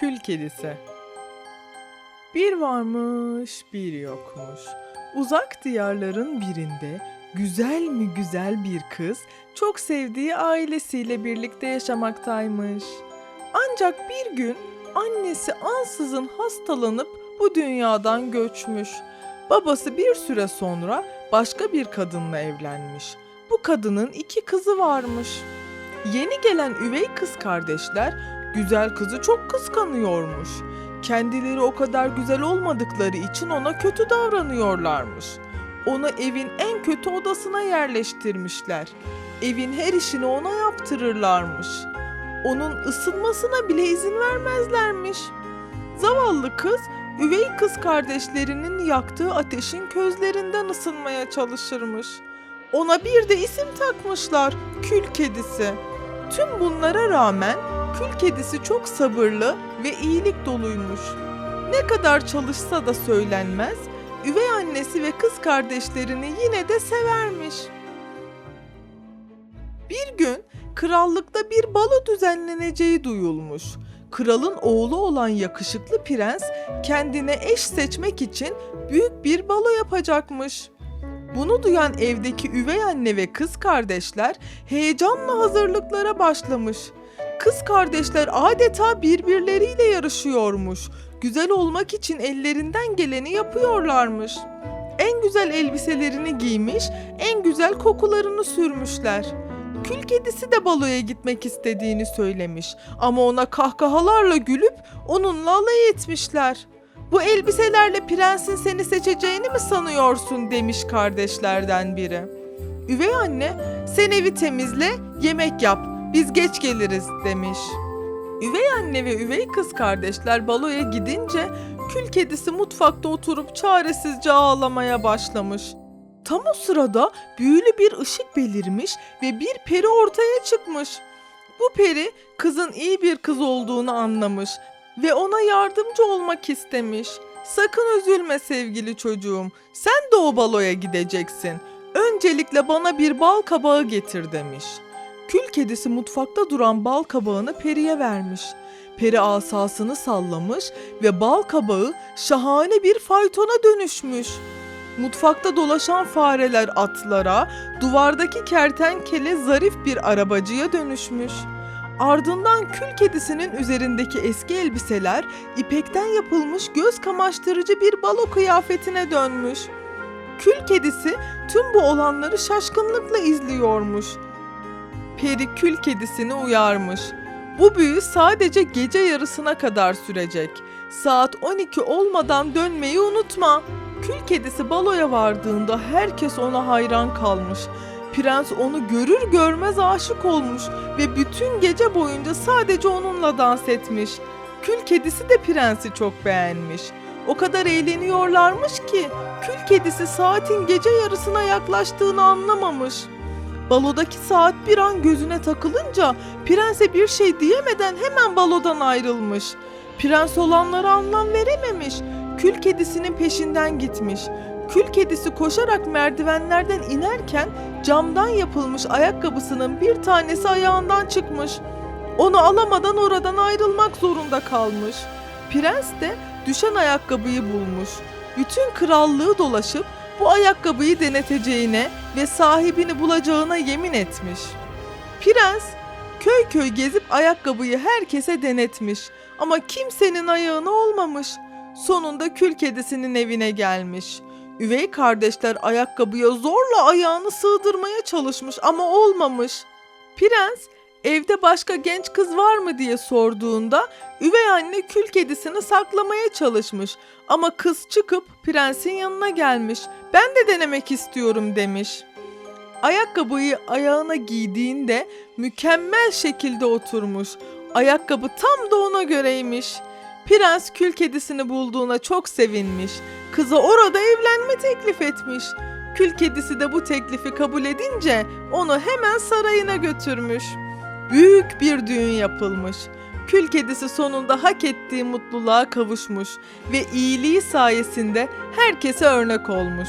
Kül Kedisi Bir varmış, bir yokmuş. Uzak diyarların birinde güzel mi güzel bir kız çok sevdiği ailesiyle birlikte yaşamaktaymış. Ancak bir gün annesi ansızın hastalanıp bu dünyadan göçmüş. Babası bir süre sonra başka bir kadınla evlenmiş. Bu kadının iki kızı varmış. Yeni gelen üvey kız kardeşler güzel kızı çok kıskanıyormuş. Kendileri o kadar güzel olmadıkları için ona kötü davranıyorlarmış. Onu evin en kötü odasına yerleştirmişler. Evin her işini ona yaptırırlarmış. Onun ısınmasına bile izin vermezlermiş. Zavallı kız üvey kız kardeşlerinin yaktığı ateşin közlerinden ısınmaya çalışırmış. Ona bir de isim takmışlar, kül kedisi. Tüm bunlara rağmen kül kedisi çok sabırlı ve iyilik doluymuş. Ne kadar çalışsa da söylenmez, üvey annesi ve kız kardeşlerini yine de severmiş. Bir gün krallıkta bir balo düzenleneceği duyulmuş. Kralın oğlu olan yakışıklı prens kendine eş seçmek için büyük bir balo yapacakmış. Bunu duyan evdeki üvey anne ve kız kardeşler heyecanla hazırlıklara başlamış. Kız kardeşler adeta birbirleriyle yarışıyormuş. Güzel olmak için ellerinden geleni yapıyorlarmış. En güzel elbiselerini giymiş, en güzel kokularını sürmüşler. Kül kedisi de baloya gitmek istediğini söylemiş ama ona kahkahalarla gülüp onunla alay etmişler. Bu elbiselerle prensin seni seçeceğini mi sanıyorsun demiş kardeşlerden biri. Üvey anne sen evi temizle yemek yap biz geç geliriz demiş. Üvey anne ve üvey kız kardeşler baloya gidince kül kedisi mutfakta oturup çaresizce ağlamaya başlamış. Tam o sırada büyülü bir ışık belirmiş ve bir peri ortaya çıkmış. Bu peri kızın iyi bir kız olduğunu anlamış ve ona yardımcı olmak istemiş. Sakın üzülme sevgili çocuğum. Sen de o baloya gideceksin. Öncelikle bana bir bal kabağı getir demiş. Kül kedisi mutfakta duran bal kabağını periye vermiş. Peri asasını sallamış ve bal kabağı şahane bir faytona dönüşmüş. Mutfakta dolaşan fareler atlara, duvardaki kertenkele zarif bir arabacıya dönüşmüş. Ardından kül kedisinin üzerindeki eski elbiseler ipekten yapılmış göz kamaştırıcı bir balo kıyafetine dönmüş. Kül kedisi tüm bu olanları şaşkınlıkla izliyormuş. Peri kül kedisini uyarmış. Bu büyü sadece gece yarısına kadar sürecek. Saat 12 olmadan dönmeyi unutma. Kül kedisi baloya vardığında herkes ona hayran kalmış. Prens onu görür görmez aşık olmuş ve bütün gece boyunca sadece onunla dans etmiş. Kül kedisi de prensi çok beğenmiş. O kadar eğleniyorlarmış ki kül kedisi saatin gece yarısına yaklaştığını anlamamış. Balodaki saat bir an gözüne takılınca prense bir şey diyemeden hemen balodan ayrılmış. Prens olanlara anlam verememiş. Kül kedisinin peşinden gitmiş. Kül kedisi koşarak merdivenlerden inerken camdan yapılmış ayakkabısının bir tanesi ayağından çıkmış. Onu alamadan oradan ayrılmak zorunda kalmış. Prens de düşen ayakkabıyı bulmuş. Bütün krallığı dolaşıp bu ayakkabıyı deneteceğine ve sahibini bulacağına yemin etmiş. Prens köy köy gezip ayakkabıyı herkese denetmiş ama kimsenin ayağına olmamış. Sonunda kül kedisinin evine gelmiş. Üvey kardeşler ayakkabıya zorla ayağını sığdırmaya çalışmış ama olmamış. Prens evde başka genç kız var mı diye sorduğunda üvey anne kül kedisini saklamaya çalışmış ama kız çıkıp prensin yanına gelmiş. Ben de denemek istiyorum demiş. Ayakkabıyı ayağına giydiğinde mükemmel şekilde oturmuş. Ayakkabı tam da ona göreymiş. Prens kül kedisini bulduğuna çok sevinmiş. Kıza orada evlenme teklif etmiş. Kül kedisi de bu teklifi kabul edince onu hemen sarayına götürmüş. Büyük bir düğün yapılmış. Kül kedisi sonunda hak ettiği mutluluğa kavuşmuş ve iyiliği sayesinde herkese örnek olmuş.